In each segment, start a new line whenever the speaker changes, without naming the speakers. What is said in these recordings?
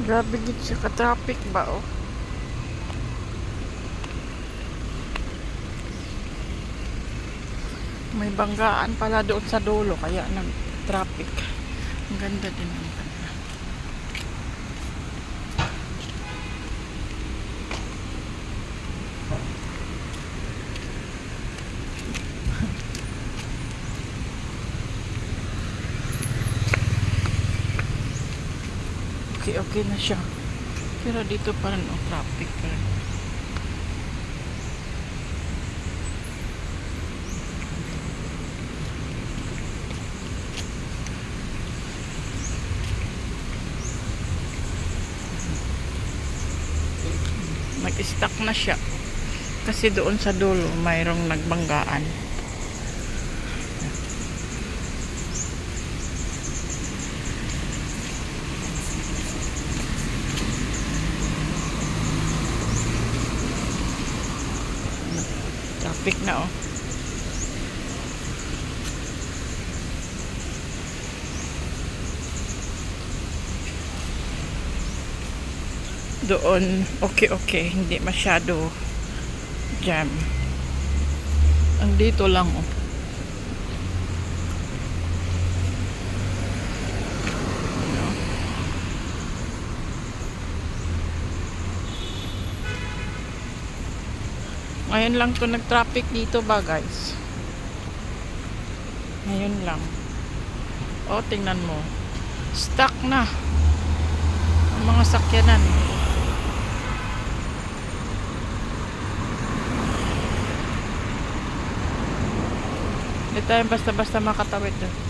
Grabe gid siya ka-traffic ba oh. May banggaan pala doon sa dulo kaya nag-traffic. Ang ganda din ang Okay, okay na siya. Pero dito pa rin ang traffic pa rin. Nag-stuck na siya. Kasi doon sa dulo, mayroong nagbanggaan. Traffic na oh. Doon, okay okay, hindi masyado jam. Ang dito lang oh. Ngayon lang to nag-traffic dito ba guys? Ngayon lang. O, tingnan mo. Stuck na. Ang mga sakyanan. Hindi tayo basta-basta makatawid doon.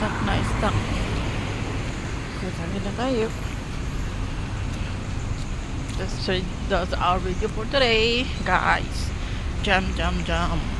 Stuck na stuck. Kaya na tayo. That's, that's our video for today, guys. Jam, jam, jam.